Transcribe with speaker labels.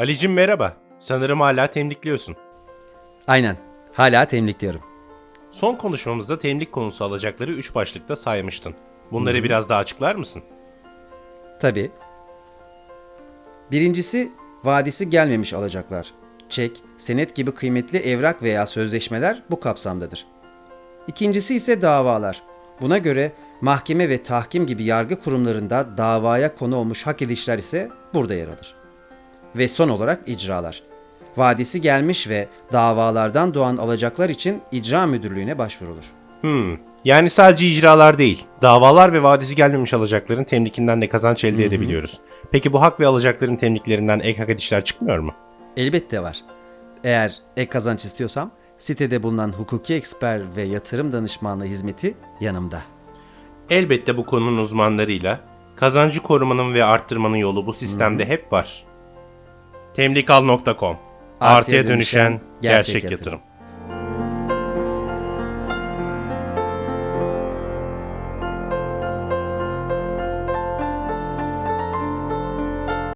Speaker 1: Alicim merhaba. Sanırım hala temlikliyorsun.
Speaker 2: Aynen. Hala temlikliyorum.
Speaker 1: Son konuşmamızda temlik konusu alacakları 3 başlıkta saymıştın. Bunları biraz daha açıklar mısın?
Speaker 2: Tabii. Birincisi vadisi gelmemiş alacaklar. Çek, senet gibi kıymetli evrak veya sözleşmeler bu kapsamdadır. İkincisi ise davalar. Buna göre mahkeme ve tahkim gibi yargı kurumlarında davaya konu olmuş hak edişler ise burada yer alır. Ve son olarak icralar. Vadisi gelmiş ve davalardan doğan alacaklar için icra müdürlüğüne başvurulur.
Speaker 1: Hmm. Yani sadece icralar değil, davalar ve vadisi gelmemiş alacakların temlikinden de kazanç elde edebiliyoruz. Peki bu hak ve alacakların temliklerinden ek hak edişler çıkmıyor mu?
Speaker 2: Elbette var. Eğer ek kazanç istiyorsam sitede bulunan hukuki eksper ve yatırım danışmanlığı hizmeti yanımda.
Speaker 1: Elbette bu konunun uzmanlarıyla kazancı korumanın ve arttırmanın yolu bu sistemde hep var. Temlikal.com Artıya dönüşen gerçek yatırım.